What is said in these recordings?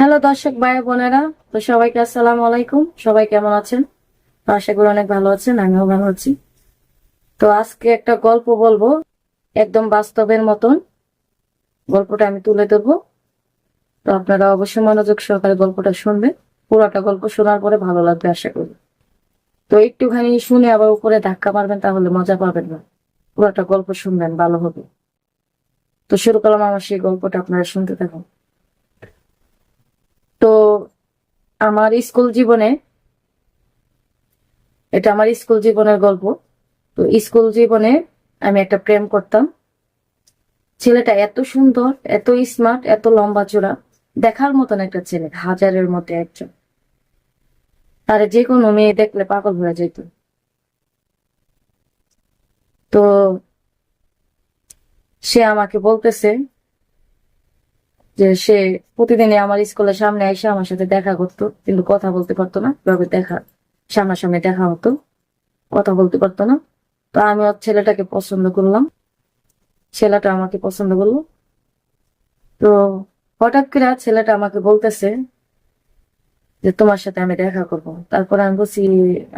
Hello দর্শক ভাই বোনেরা, তো সবাইকে আসসালাম আলাইকুম। সবাই কেমন আছেন? আশা করি অনেক ভালো আছেন, আমিও ভালো আছি। তো আজকে একটা গল্প বলব, একদম বাস্তবের মতন। গল্পটা আমি তুলে ধরবো। তো আপনারা অবশ্যই মনোযোগ সহকারে গল্পটা শুনবেন। পুরোটা গল্প শোনার পরে ভালো লাগবে, আশা করি। তো একটুখানি শুনে আবার উপরে ধাক্কা মারবেন, তাহলে মজা পাবেন না। পুরোটা গল্প শুনবেন, ভালো হবে। তো শুরু করলাম আমার সেই গল্পটা, আপনারা শুনতে থাকুন তো আমার স্কুল জীবনে, এটা আমার স্কুল জীবনের গল্প। তো স্কুল জীবনে আমি একটা প্রেম করতাম। ছেলেটা এত সুন্দর, এত স্মার্ট এত লম্বা চূড়া দেখার মতন একটা ছেলে, হাজারের মধ্যে একজন। তার যে কোনো মেয়ে দেখলে পাগল হয়ে যেত। তো সে আমাকে বলতেছে যে সে প্রতিদিনই আমার স্কুলের সামনে এসে আমার সাথে দেখা করতো, কিন্তু কথা বলতে পারতো না, এভাবে দেখা, সামনাসামনি দেখা হতো, কথা বলতে পারতো না। তো আমি ওর ছেলেটাকে পছন্দ করলাম, ছেলেটা আমাকে পছন্দ করল। তো হঠাৎ করে ছেলেটা আমাকে বলতেছে যে তোমার সাথে আমি দেখা করব। তারপরে আমি বলছি,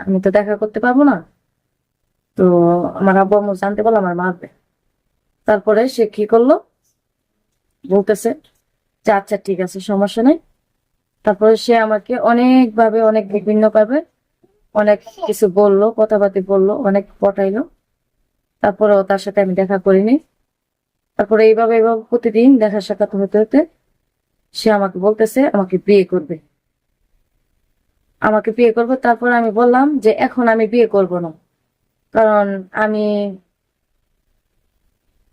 আমি তো দেখা করতে পারব না। তো আমার আব্বু আম্মু জানতে পারল, আমার মারবে। তারপরে সে কি করল? বলতেছে আচ্ছা ঠিক আছে, সমস্যা নেই। তারপরে সে আমাকে অনেক ভাবে অনেক বিভিন্ন ভাবে অনেক কিছু বলল, কথাবার্তি বলল, অনেক পটাইলো। তারপরে তার সাথে আমি দেখা করিনি। তারপরে এইভাবে এইভাবে প্রতিদিন দেখা সাক্ষাৎ হতে হতে সে আমাকে বলতেছে, আমাকে বিয়ে করবে। আমাকে বিয়ে করবে, তারপর আমি বললাম যে, এখন আমি বিয়ে করব না। কারণ আমি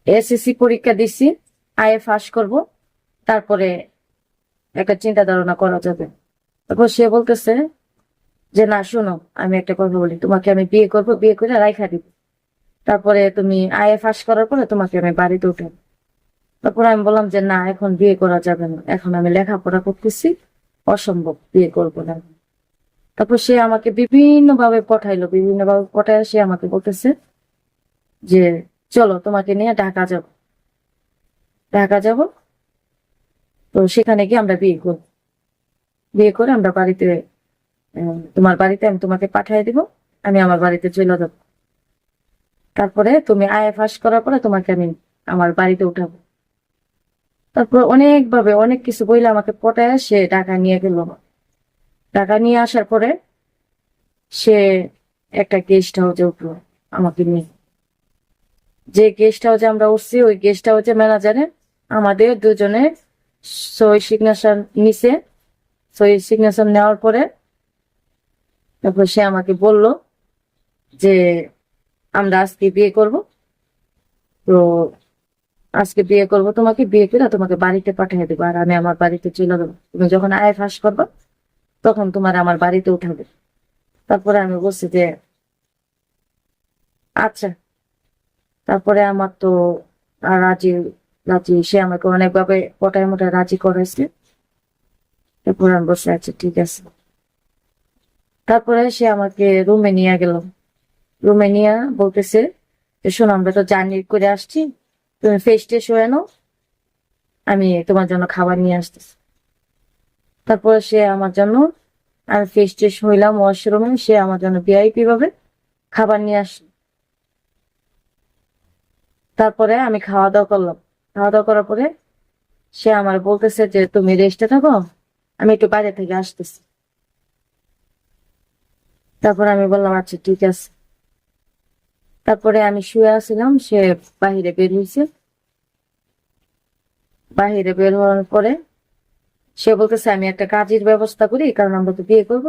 এসএসসি পরীক্ষা দিছি, আইএ পাস করব। তারপরে একটা চিন্তা ধারণা করা যাবে। তারপর সে বলতেছে যে, না, শোনো, আমি একটা কথা বলি। তোমাকে আমি বিয়ে করব, বিয়ে করে রাইখা দিব। তারপরে তুমি আইএ ফাঁস করার পরে তোমাকে আমি বাড়িতে উঠাবো। তারপর আমি বললাম যে, না, এখন বিয়ে করা যাবে না। এখন আমি লেখাপড়া করতেছি। অসম্ভব, বিয়ে করব না। তারপর সে আমাকে বিভিন্ন ভাবে পঠাইলো। বিভিন্ন ভাবে পঠায় সে আমাকে বলতেছে যে, চলো, তোমাকে নিয়ে ঢাকা যাব। ঢাকা যাব তো সেখানে গিয়ে আমরা বিয়ে করব বিয়ে করে আমরা বাড়িতে তোমার বাড়িতে আমি তোমাকে পাঠিয়ে দিব, আমি আমার বাড়িতে চলে যাব। তারপরে তুমি আয়ে ফাঁস করার পরে তোমাকে আমি আমার বাড়িতে উঠাবো। তারপর অনেকভাবে অনেক কিছু বইলে আমাকে পটায় সে টাকা নিয়ে গেল টাকা নিয়ে আসার পরে সে একটা গেস্ট হাউসে উঠল আমাকে নিয়ে। যে গেস্ট হাউসে আমরা উঠছি, ওই গেস্ট হাউসে ম্যানেজারে আমাদের দুজনে সই সিগনেচার নিছে। সই সিগনেচার নেওয়ার পরে তারপর সে আমাকে বলল যে, আমরা আজকে বিয়ে করব। তো আজকে বিয়ে করব। তোমাকে বিয়ে করে তোমাকে বাড়িতে পাঠিয়ে দেবো আর আমি আমার বাড়িতে চলে যাব। তুমি যখন আয় ফাঁস করব, তখন তোমার আমার বাড়িতে উঠাবে। তারপরে আমি বলছি যে আচ্ছা। তারপরে আমার তো রাজি রাজি, সে আমাকে অনেকভাবে পটায় মোটায় রাজি করেছে। তারপরে আমি বসে আছি, ঠিক আছে। তারপরে সে আমাকে রুমে নিয়ে গেল। রুমে নিয়ে বলতেছে শোনো, আমরা তো জার্নি করে আসছি, তুমি ফেস টেস হয়ে নাও, আমি তোমার জন্য খাবার নিয়ে আসতেছি। তারপরে সে আমার জন্য, আমি ফেস টেস হইলাম ওয়াশরুমে সে আমার জন্য ভিআইপি ভাবে খাবার নিয়ে আসলো। তারপরে আমি খাওয়া দাওয়া করলাম। খাওয়া দাওয়া করার পরে সে আমার বলতেছে যে, তুমি রেস্টে থাকো, আমি একটু বাইরে থেকে আসতেছি। তারপর আমি বললাম আচ্ছা ঠিক আছে। তারপরে আমি শুয়ে আসছিলাম সে বাহিরে বের হয়েছে বাহিরে বের হওয়ার পরে সে বলতেছে, আমি একটা কাজের ব্যবস্থা করি, কারণ আমরা তো বিয়ে করব।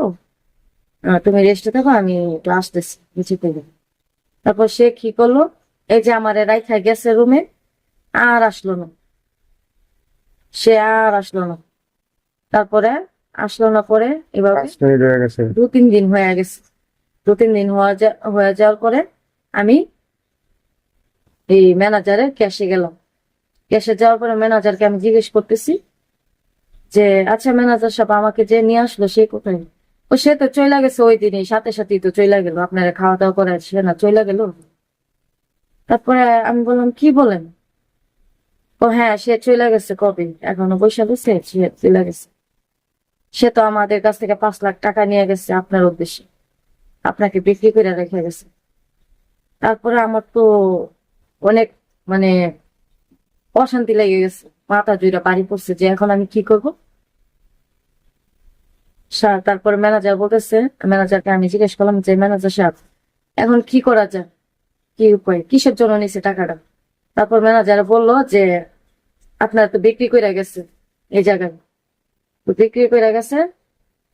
তুমি রেস্টে থাকো, আমি একটু আসতেছি থেকে তারপর সে কি করল, এই যে আমার রাইখা গেছে রুমে আর আসলো না। সে আর আসলো না। তারপরে আসলো না পরে এভাবে দু তিন দিন হয়ে গেছে। দু তিন দিন হয়ে যাওয়ার পরে আমি এই ম্যানেজারের ক্যাশে গেলাম। ক্যাশে যাওয়ার পরে ম্যানেজারকে আমি জিজ্ঞেস করতেছি যে আচ্ছা ম্যানেজার সাহেব আমাকে যে নিয়ে আসলো সে কোথায়? ও সে তো চলে গেছে ওই দিনই সাথে সাথেই তো চলে গেল। আপনারা খাওয়া দাওয়া করে সে না চলে গেল? তারপরে আমি বললাম কি বলেন? ও হ্যাঁ সে চলে গেছে কবে? এখনও বৈশাখ সে চলে গেছে। সে তো আমাদের কাছ থেকে পাঁচ লাখ টাকা নিয়ে গেছে আপনার উদ্দেশ্যে। আপনাকে বিক্রি করে রেখে গেছে। তারপরে আমার তো অনেক মানে অশান্তি লেগে গেছে। মাথা জুড়ে বাড়ি পড়ছে যে এখন আমি কি করব? স্যার, তারপরে ম্যানেজার বলতেছে, ম্যানেজারকে আমি জিজ্ঞেস করলাম যে, ম্যানেজার সাহেব, এখন কি করা যায়? কি উপায়? কিসের জন্য নিছে টাকাটা? তারপর ম্যানেজার বলল যে আপনার তো বিক্রি করে গেছে এই জায়গায়। বিক্রি করে গেছে,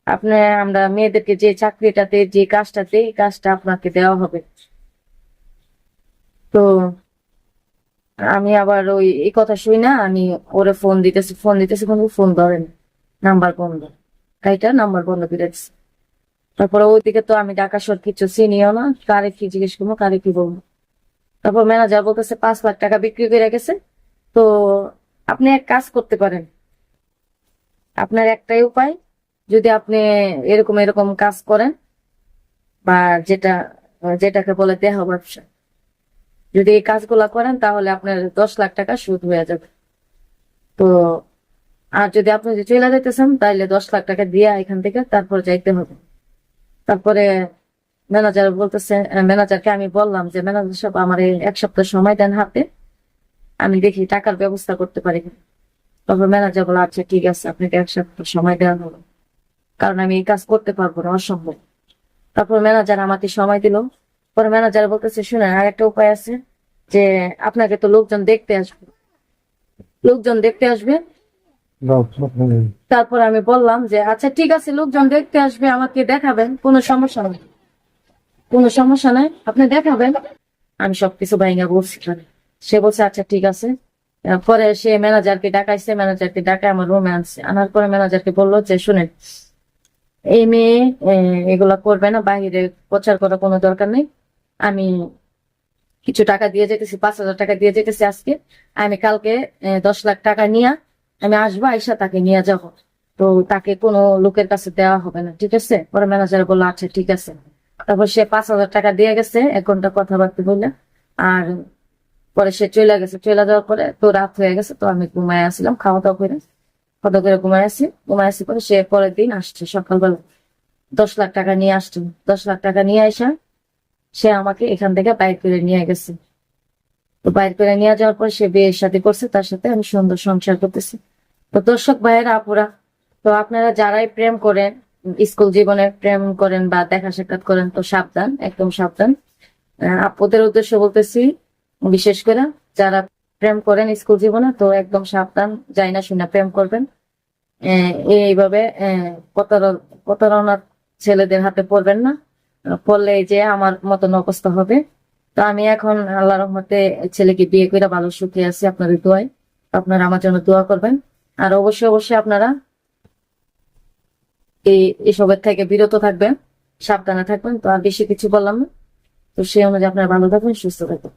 আপনি, আমরা মেয়েদেরকে যে চাকরিটাতে, যে কাজটাতে, এই কাজটা আপনাকে দেওয়া হবে। তো আমি আবার ওই, এই কথা শুই না, আমি ওরে ফোন দিতেছি ফোন দিতেছি, কিন্তু ফোন ধরেন নাম্বার বন্ধ। গাড়িটা নাম্বার বন্ধ করে দিচ্ছে তারপরে ওইদিকে তো আমি ঢাকা শহর কিছু চিনিও না, কারে কি জিজ্ঞেস করব, কারে কি বলব। তারপর ম্যানেজার বলতেছে, পাঁচ লাখ টাকা বিক্রি করে গেছে। তো আপনি এক কাজ করতে পারেন। আপনার একটাই উপায়, যদি আপনি এরকম এরকম কাজ করেন, বা যেটা, যেটাকে বলে দেহ ব্যবসা। যদি এই কাজগুলা করেন, তাহলে আপনার দশ লাখ টাকা সুদ হয়ে যাবে। তো, আর যদি আপনি যদি চলে যাইতেছেন তাহলে দশ লাখ টাকা দিয়ে এখান থেকে তারপর যাইতে হবে। তারপরে ম্যানেজার বলতেছে, ম্যানেজারকে আমি বললাম যে, ম্যানেজার সব আমার এক সপ্তাহ সময় দেন হাতে। আমি দেখি টাকার ব্যবস্থা করতে পারি। তারপর ম্যানেজার বলে আচ্ছা ঠিক আছে আপনাকে এক সপ্তাহ সময় দেওয়া হলো। কারণ আমি এই কাজ করতে পারব না অসম্ভব। তারপর ম্যানেজার আমাকে সময় দিল। পরে ম্যানেজার বলতেছে শুনেন আর একটা উপায় আছে যে আপনাকে তো লোকজন দেখতে আসবে। লোকজন দেখতে আসবে। তারপর আমি বললাম যে আচ্ছা ঠিক আছে লোকজন দেখতে আসবে আমাকে দেখাবেন কোনো সমস্যা নেই। কোনো সমস্যা নাই আপনি দেখাবেন। আমি সবকিছু ভাইঙ্গা বলছি। সে বলছে আচ্ছা ঠিক আছে। পরে সে ম্যানেজারকে ডাকাইছে, ম্যানেজারকে ডাকায় আমার রুমে আনছে। আনার পরে ম্যানেজারকে বলল যে, শুনেন, এই মেয়ে এগুলা করবে না, বাহিরে প্রচার করার কোনো দরকার নেই। আমি কিছু টাকা দিয়ে যেতেছি পাঁচ হাজার টাকা দিয়ে যেতেছি আজকে। আমি কালকে দশ লাখ টাকা নিয়ে আমি আসব, আইসা তাকে নিয়ে যাব। তো তাকে কোনো লোকের কাছে দেওয়া হবে না, ঠিক আছে? পরে ম্যানেজার বলল আচ্ছা ঠিক আছে। তারপর সে পাঁচ হাজার টাকা দিয়ে গেছে, এক ঘণ্টা কথাবার্তা বললে। আর পরে সে চলে গেছে। চলে যাওয়ার পরে তো রাত হয়ে গেছে, তো আমি ঘুমায় আসছিলাম খাওয়া দাওয়া করে খাওয়া করে ঘুমায় আসি। ঘুমায় আসি পরে সে পরের দিন আসছে সকালবেলা। দশ লাখ টাকা নিয়ে আসছে। দশ লাখ টাকা নিয়ে আসা সে আমাকে এখান থেকে বাইর করে নিয়ে গেছে। তো বাইর করে নিয়ে যাওয়ার পর সে বিয়ের সাথে করছে, তার সাথে আমি সুন্দর সংসার করতেছি। তো দর্শক ভাইয়েরা, আপুরা, তো আপনারা যারাই প্রেম করেন, স্কুল জীবনে প্রেম করেন বা দেখা সাক্ষাৎ করেন, তো সাবধান, একদম সাবধান। আপুদের উদ্দেশ্য বলতেছি বিশেষ করে যারা প্রেম করেন স্কুল জীবনে, তো একদম সাবধান, যাই না শুনে প্রেম করবেন। এইভাবে প্রতারণার ছেলেদের হাতে পড়বেন না। পড়লে যে আমার মতন অবস্থা হবে। তো আমি এখন আল্লাহ রহমতে ছেলেকে বিয়ে করে ভালো সুখে আছি, আপনাদের দোয়ায়। আপনারা আমার জন্য দোয়া করবেন। আর অবশ্যই অবশ্যই আপনারা এই এসবের থেকে বিরত থাকবেন, সাবধানে থাকবেন। তো আর বেশি কিছু বললাম না। তো সেই অনুযায়ী আপনারা ভালো থাকবেন, সুস্থ থাকবেন।